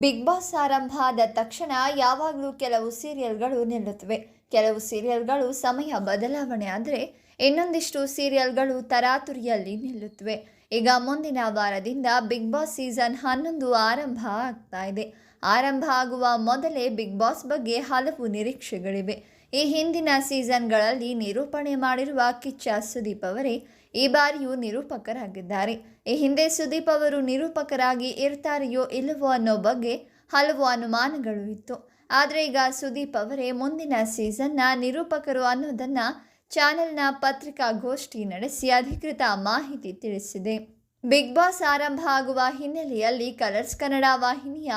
Big boss ಆರಂಭ ಆದ ತಕ್ಷಣ ಯಾವಾಗಲೂ ಕೆಲವು ಸೀರಿಯಲ್ಗಳು ನಿಲ್ಲುತ್ತವೆ. ಕೆಲವು ಸೀರಿಯಲ್ಗಳು ಸಮಯ ಬದಲಾವಣೆ ಆದರೆ ಇನ್ನೊಂದಿಷ್ಟು ಸೀರಿಯಲ್ಗಳು ತರಾತುರಿಯಲ್ಲಿ ನಿಲ್ಲುತ್ತವೆ. ಈಗ ಮುಂದಿನ ವಾರದಿಂದ ಬಿಗ್ ಬಾಸ್ ಸೀಸನ್ ಹನ್ನೊಂದು ಆರಂಭ ಆಗ್ತಾ ಇದೆ. ಆರಂಭ ಆಗುವ ಮೊದಲೇ ಬಿಗ್ ಬಾಸ್ ಬಗ್ಗೆ ಹಲವು ನಿರೀಕ್ಷೆಗಳಿವೆ. ಈ ಹಿಂದಿನ ಸೀಸನ್ಗಳಲ್ಲಿ ನಿರೂಪಣೆ ಮಾಡಿರುವ ಕಿಚ್ಚ ಸುದೀಪ್ ಅವರೇ ಈ ಬಾರಿಯೂ ನಿರೂಪಕರಾಗಿದ್ದಾರೆ. ಈ ಹಿಂದೆ ಸುದೀಪ್ ಅವರು ನಿರೂಪಕರಾಗಿ ಇರ್ತಾರೆಯೋ ಇಲ್ಲವೋ ಅನ್ನೋ ಬಗ್ಗೆ ಹಲವು ಅನುಮಾನಗಳು ಇತ್ತು. ಆದರೆ ಈಗ ಸುದೀಪ್ ಅವರೇ ಮುಂದಿನ ಸೀಸನ್ನ ನಿರೂಪಕರು ಅನ್ನೋದನ್ನು ಚಾನೆಲ್ನ ಪತ್ರಿಕಾಗೋಷ್ಠಿ ನಡೆಸಿ ಅಧಿಕೃತ ಮಾಹಿತಿ ತಿಳಿಸಿದೆ. ಬಿಗ್ ಬಾಸ್ ಆರಂಭ ಆಗುವ ಹಿನ್ನೆಲೆಯಲ್ಲಿ ಕಲರ್ಸ್ ಕನ್ನಡ ವಾಹಿನಿಯ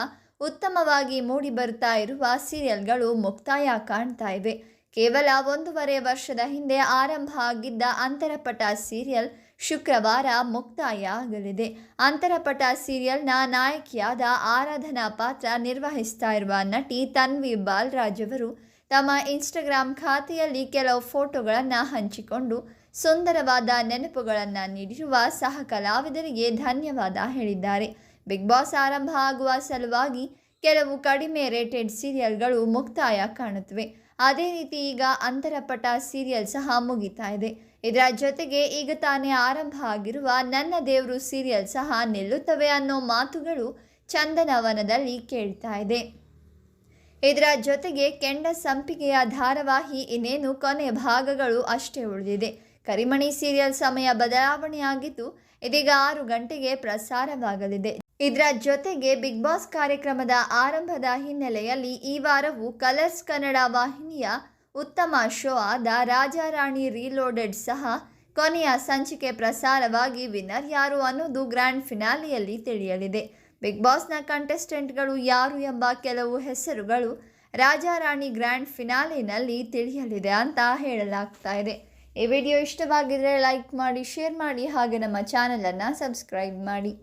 ಉತ್ತಮವಾಗಿ ಮೂಡಿ ಬರ್ತಾ ಇರುವ ಸೀರಿಯಲ್ಗಳು ಮುಕ್ತಾಯ ಕಾಣ್ತಾ ಇವೆ. ಕೇವಲ ಒಂದೂವರೆ ವರ್ಷದ ಹಿಂದೆ ಆರಂಭ ಆಗಿದ್ದ ಅಂತರಪಟ ಸೀರಿಯಲ್ ಶುಕ್ರವಾರ ಮುಕ್ತಾಯ ಆಗಲಿದೆ. ಅಂತರಪಟ ಸೀರಿಯಲ್ನ ನಾಯಕಿಯಾದ ಆರಾಧನಾ ಪಾತ್ರ ನಿರ್ವಹಿಸ್ತಾ ಇರುವ ನಟಿ ತನ್ವಿ ಬಾಲ್ರಾಜ್ ಅವರು ತಮ್ಮ ಇನ್ಸ್ಟಾಗ್ರಾಮ್ ಖಾತೆಯಲ್ಲಿ ಕೆಲವು ಫೋಟೋಗಳನ್ನು ಹಂಚಿಕೊಂಡು ಸುಂದರವಾದ ನೆನಪುಗಳನ್ನು ನೀಡಿರುವ ಸಹ ಕಲಾವಿದರಿಗೆ ಧನ್ಯವಾದ ಹೇಳಿದ್ದಾರೆ. ಬಿಗ್ ಬಾಸ್ ಆರಂಭ ಆಗುವ ಸಲುವಾಗಿ ಕೆಲವು ಕಡಿಮೆ ರೇಟೆಡ್ ಸೀರಿಯಲ್ಗಳು ಮುಕ್ತಾಯ ಕಾಣುತ್ತವೆ. ಅದೇ ರೀತಿ ಈಗ ಅಂತರಪಟ ಸೀರಿಯಲ್ ಸಹ ಮುಗಿತಾ ಇದೆ. ಇದರ ಜೊತೆಗೆ ಈಗ ತಾನೇ ಆರಂಭ ಆಗಿರುವ ನನ್ನ ದೇವರು ಸೀರಿಯಲ್ ಸಹ ನಿಲ್ಲುತ್ತವೆ ಅನ್ನೋ ಮಾತುಗಳು ಚಂದನವನದಲ್ಲಿ ಕೇಳ್ತಾ ಇದೆ. ಇದರ ಜೊತೆಗೆ ಕೆಂಡ ಸಂಪಿಗೆಯ ಧಾರಾವಾಹಿ ಇನ್ನೇನು ಕೊನೆ ಭಾಗಗಳು ಅಷ್ಟೇ ಉಳಿದಿದೆ. ಕರಿಮಣಿ ಸೀರಿಯಲ್ ಸಮಯ ಬದಲಾವಣೆಯಾಗಿದ್ದು ಇದೀಗ ಆರು ಗಂಟೆಗೆ ಪ್ರಸಾರವಾಗಲಿದೆ. ಇದರ ಜೊತೆಗೆ ಬಿಗ್ ಬಾಸ್ ಕಾರ್ಯಕ್ರಮದ ಆರಂಭದ ಹಿನ್ನೆಲೆಯಲ್ಲಿ ಈ ವಾರವು ಕಲರ್ಸ್ ಕನ್ನಡ ವಾಹಿನಿಯ ಉತ್ತಮ ಶೋ ಆದ ರಾಜಾರಾಣಿ ರೀಲೋಡೆಡ್ ಸಹ ಕೊನೆಯ ಸಂಚಿಕೆ ಪ್ರಸಾರವಾಗಿ ವಿನ್ನರ್ ಯಾರು ಅನ್ನೋದು ಗ್ರ್ಯಾಂಡ್ ಫಿನಾಲಿಯಲ್ಲಿ ತಿಳಿಯಲಿದೆ. ಬಿಗ್ ಬಾಸ್ನ ಕಂಟೆಸ್ಟೆಂಟ್ಗಳು ಯಾರು ಎಂಬ ಕೆಲವು ಹೆಸರುಗಳು ರಾಜಾರಾಣಿ ಗ್ರ್ಯಾಂಡ್ ಫಿನಾಲಿನಲ್ಲಿ ತಿಳಿಯಲಿದೆ ಅಂತ ಹೇಳಲಾಗ್ತಾ ಇದೆ. ಈ ವಿಡಿಯೋ ಇಷ್ಟವಾಗಿದ್ದರೆ ಲೈಕ್ ಮಾಡಿ, ಶೇರ್ ಮಾಡಿ, ಹಾಗೆ ನಮ್ಮ ಚಾನಲನ್ನು ಸಬ್ಸ್ಕ್ರೈಬ್ ಮಾಡಿ.